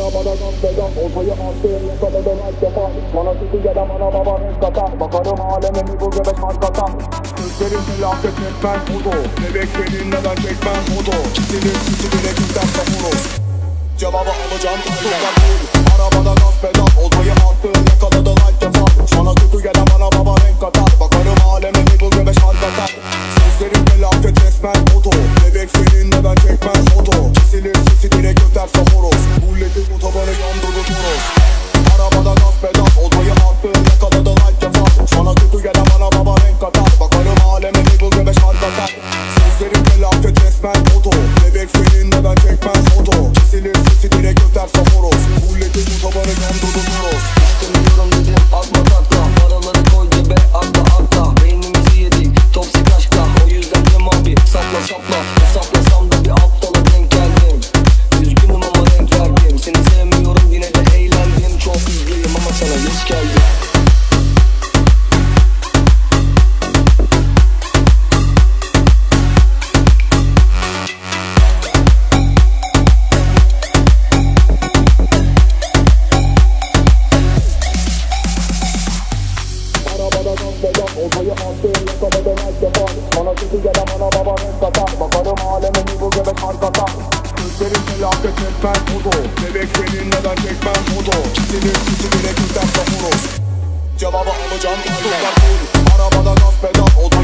Arabada gaz pedal Oltayı attığım yakaladım her defa Bana ana baba renk katar Bakarım aleme bir bu göbek mark atar Sözlerim felaket etmez modu Bebek seninle ben çekmez modu Çizilir sizi bile savurur Cevabı alacağım tutuklar full Arabada gaz pedal Oltayı attığım kötü gelen bana baba renk katar Bakarım aleme bir bu göbek mark atar Sözlerim felaket resmen modu Bebek seninle ben çekmez modu Kesilir sesi direkt öterse horoz. Bulleti otobanı yandırır horoz Arabada gaz pedal Oltayı attığım yakaladı light defa Sana kötü gelen bana baba renk katar Bakarım aleme bu göbek mark atar. Sözlerim felaket resmen modu Bebek seninle ben çekmez modu Kesilir sesi direkt öterse horoz. Bulleti otobanı yandırır horoz gaz pedal Oltayı attığım yakaladım her defa Bana kötü gelen ana baba renk katar Bakarım aleme bir bu göbek mark atar Sözlerim felaket etmez modu Bebek seninle ben çekmez modu Çizilir sizi bile günden savurur Cevabı alacağım. Tutuklar full Arabada gaz pedal Oltayı